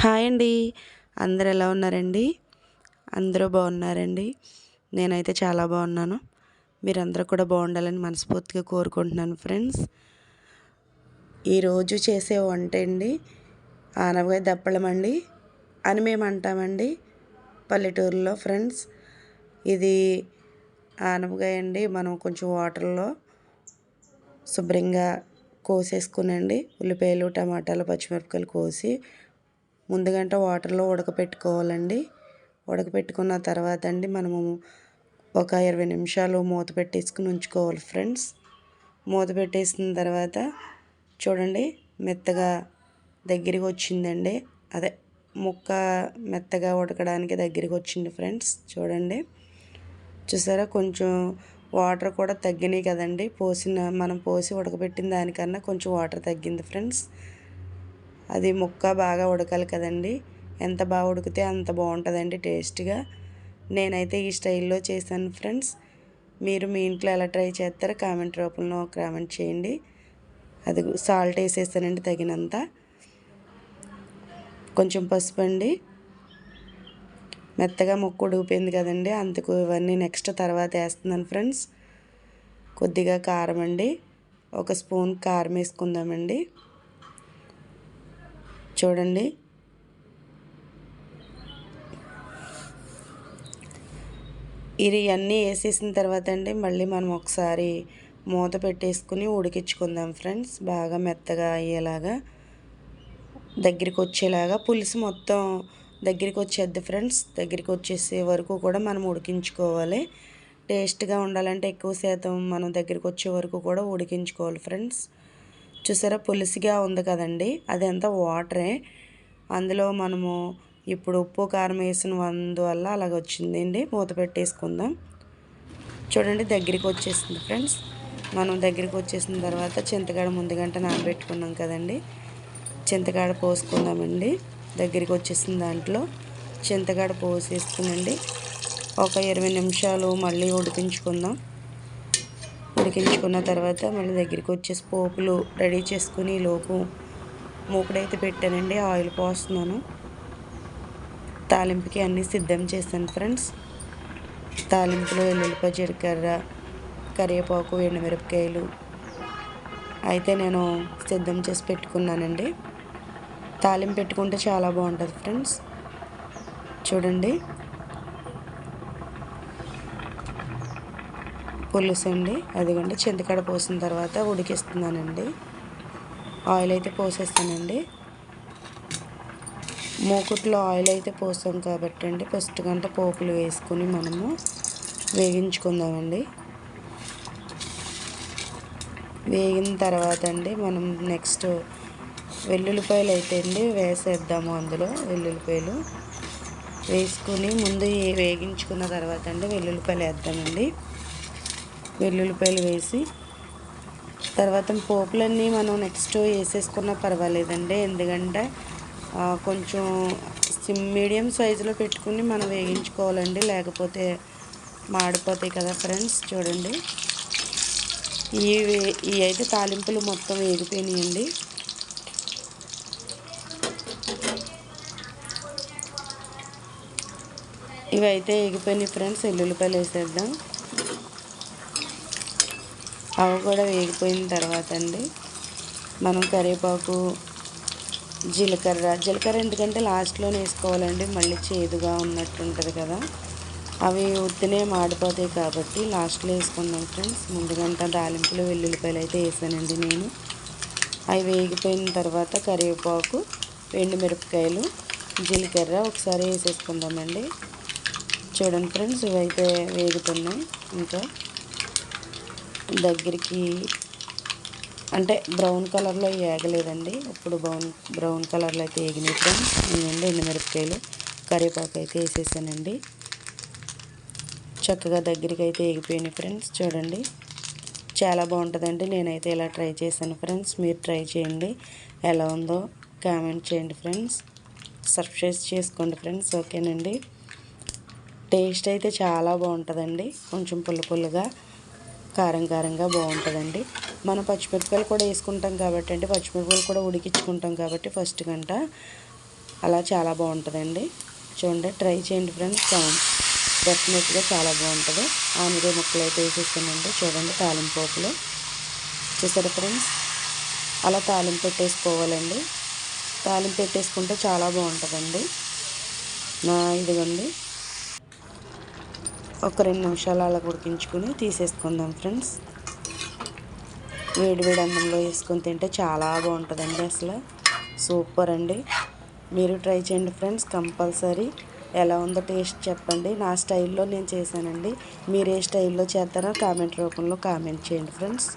Hi అండి. అందరు ఎలా ఉన్నారండి? అందరూ బాగున్నారండి. నేనైతే చాలా బాగున్నాను. మీరందరూ కూడా బాగుండాలని మనస్ఫూర్తిగా కోరుకుంటున్నాను ఫ్రెండ్స్. ఈరోజు చేసే వంట అండి. ఆనవకాయ దప్పడం అండి. అని మేము అంటామండి పల్లెటూరులో ఫ్రెండ్స్. ఇది ఆనపకాయ అండి. మనం కొంచెం వాటర్లో శుభ్రంగా కోసేసుకునండి. ఉల్లిపాయలు టమాటాలు పచ్చిమిరపకాయలు కోసి ముందుగంట వాటర్లో ఉడకపెట్టుకోవాలండి. ఉడకపెట్టుకున్న తర్వాత అండి మనము ఒక ఇరవై నిమిషాలు మూత పెట్టేసుకుని ఉంచుకోవాలి ఫ్రెండ్స్. మూత పెట్టేసిన తర్వాత చూడండి మెత్తగా దగ్గరికి వచ్చిందండి. అదే ముక్క మెత్తగా ఉడకడానికి దగ్గరికి వచ్చింది ఫ్రెండ్స్. చూడండి. చూసారా? కొంచెం వాటర్ కూడా తగ్గినాయి కదండి. పోసిన మనం పోసి ఉడకబెట్టిన దానికన్నా కొంచెం వాటర్ తగ్గింది ఫ్రెండ్స్. అది ముక్క బాగా ఉడకాలి కదండి. ఎంత బాగా ఉడికితే అంత బాగుంటుందండి టేస్ట్గా. నేనైతే ఈ స్టైల్లో చేశాను ఫ్రెండ్స్. మీరు మీ ఇంట్లో ఎలా ట్రై చేస్తారో కామెంట్ రూపంలో కామెంట్ చేయండి. అది సాల్ట్ వేసేస్తానండి తగినంత. కొంచెం పసుపు అండి. మెత్తగా ముక్క ఉడికిపోయింది కదండి. అందుకు ఇవన్నీ నెక్స్ట్ తర్వాత వేస్తున్నాను ఫ్రెండ్స్. కొద్దిగా కారం అండి. ఒక స్పూన్ కారం వేసుకుందామండి. చూడండి. ఇది అన్నీ వేసేసిన తర్వాత అండి మళ్ళీ మనం ఒకసారి మూత పెట్టేసుకుని ఉడికించుకుందాం ఫ్రెండ్స్. బాగా మెత్తగా అయ్యేలాగా దగ్గరికి వచ్చేలాగా పులుసు మొత్తం దగ్గరికి వచ్చేద్ది ఫ్రెండ్స్. దగ్గరికి వచ్చేసే వరకు కూడా మనం ఉడికించుకోవాలి. టేస్ట్గా ఉండాలంటే ఎక్కువ శాతం మనం దగ్గరికి వచ్చే వరకు కూడా ఉడికించుకోవాలి ఫ్రెండ్స్. చూసారా? పులుసుగా ఉంది కదండి. అది అంతా వాటరే. అందులో మనము ఇప్పుడు ఉప్పు కారం వేసిన అందువల్ల అలాగ వచ్చిందండి. మూత పెట్టేసుకుందాం. చూడండి దగ్గరికి వచ్చేసింది ఫ్రెండ్స్. మనం దగ్గరికి వచ్చేసిన తర్వాత చింతకాడ ముందుగంట నానబెట్టుకున్నాం కదండి. చింతకాడ పోసుకుందామండి. దగ్గరికి వచ్చేసిన దాంట్లో చింతకాడ పోసేసుకునండి. ఒక ఇరవై నిమిషాలు మళ్ళీ ఉడికించుకుందాం. ఉడికించుకున్న తర్వాత మళ్ళీ దగ్గరికి వచ్చేసి పోపులు రెడీ చేసుకుని లోపు మూకుడైతే పెట్టానండి ఆయిల్ పోస్తున్నాను. తాలింపుకి అన్నీ సిద్ధం చేశాను ఫ్రెండ్స్. తాలింపులో ఎల్లుల్లిపాయ జీలకర్ర కరివేపాకు ఎండుమిరపకాయలు అయితే నేను సిద్ధం చేసి పెట్టుకున్నానండి. తాలింపు పెట్టుకుంటే చాలా బాగుంటుంది ఫ్రెండ్స్. చూడండి. పులుసు అండి. అదిగోండి చింతకాడ పోసిన తర్వాత ఉడికిస్తున్నానండి. ఆయిల్ అయితే పోసేస్తానండి. మూకుట్లో ఆయిల్ అయితే పోసాం కాబట్టి అండి ఫస్ట్ గంట పోపులు వేసుకొని మనము వేగించుకుందామండి. వేగిన తర్వాత అండి మనం నెక్స్ట్ వెల్లుల్లిపాయలు అయితే అండి వేసేద్దాము అందులో వెల్లుల్లిపాయలు. వేసుకుని ముందు వేగించుకున్న తర్వాత అండి వెల్లుల్లిపాయలు వేద్దామండి. వెల్లుల్లిపాయలు వేసి తర్వాత పోపులన్నీ మనం నెక్స్ట్ వేసేసుకున్నా పర్వాలేదండి. ఎందుకంటే కొంచెం సిమ్ మీడియం సైజులో పెట్టుకుని మనం వేయించుకోవాలండి. లేకపోతే మాడిపోతాయి కదా ఫ్రెండ్స్ చూడండి. ఇవి ఇవి అయితే తాలింపులు మొత్తం వేగిపోయినాయండి. ఇవి అయితే వేగిపోయినాయి ఫ్రెండ్స్ ఎల్లుల్లిపాయలు వేసేద్దాం. అవి కూడా వేగిపోయిన తర్వాత అండి మనం కరివేపాకు జీలకర్ర జీలకర్ర ఎందుకంటే లాస్ట్లోనే వేసుకోవాలండి మళ్ళీ చేదుగా ఉన్నట్టు ఉంటుంది కదా. అవి ఉత్తినే మాడిపోతాయి కాబట్టి లాస్ట్లో వేసుకున్నాం ఫ్రెండ్స్. ముందుగంట దాలింపులు వెల్లుల్లిపాయలు అయితే వేసానండి నేను. అవి వేగిపోయిన తర్వాత కరివేపాకు మిరపకాయలు జీలకర్ర ఒకసారి వేసేసుకుందామండి. చూడండి ఫ్రెండ్స్ ఇవైతే వేగుతున్నాయి. ఇంకా దగ్గరికి అంటే బ్రౌన్ కలర్లో ఏగలేదండి. ఇప్పుడు బ్రౌన్ బ్రౌన్ కలర్లో అయితే ఏగినట్టు ఫ్రెండ్స్ నేనండి ఎండుమిరపకాయలు కరివేపాకు అయితే వేసేసానండి. చక్కగా దగ్గరికి అయితే ఏగిపోయినాయి ఫ్రెండ్స్ చూడండి. చాలా బాగుంటుందండి. నేనైతే ఇలా ట్రై చేశాను ఫ్రెండ్స్. మీరు ట్రై చేయండి. ఎలా ఉందో కామెంట్ చేయండి ఫ్రెండ్స్. సబ్స్క్రైబ్ చేసుకోండి ఫ్రెండ్స్ ఓకేనండి. టేస్ట్ అయితే చాలా బాగుంటుందండి. కొంచెం పుల్ల పుల్లగా. కారం కారంగా బాగుంటుందండి. మనం పచ్చిమిరపకాయలు కూడా వేసుకుంటాం కాబట్టి అంటే పచ్చిమిరపకాయలు కూడా ఉడికించుకుంటాం కాబట్టి ఫస్ట్ గంట అలా చాలా బాగుంటుందండి. చూడండి ట్రై చేయండి ఫ్రెండ్స్. డెఫినెట్గా చాలా బాగుంటుంది. ఆనిరే ముక్కలు అయితే వేసేస్తానండి. చూడండి తాలింపు చూసారా ఫ్రెండ్స్? అలా తాలింపు పెట్టేసుకోవాలండి. తాలింపు పెట్టేసుకుంటే చాలా బాగుంటుందండి. నా ఇదిగోండి. ఒక రెండు నిమిషాలు అలా ఉడికించుకొని తీసేసుకుందాం ఫ్రెండ్స్. వేడి వేడి అన్నంలో వేసుకొని తింటే చాలా బాగుంటుందండి అసలు. సూపర్ అండి. మీరు ట్రై చేయండి ఫ్రెండ్స్ కంపల్సరీ. ఎలా ఉందో టేస్ట్ చెప్పండి. నా స్టైల్లో నేను చేశానండి. మీరు ఏ స్టైల్లో చేస్తారో కామెంట్ రూపంలో కామెంట్ చేయండి ఫ్రెండ్స్.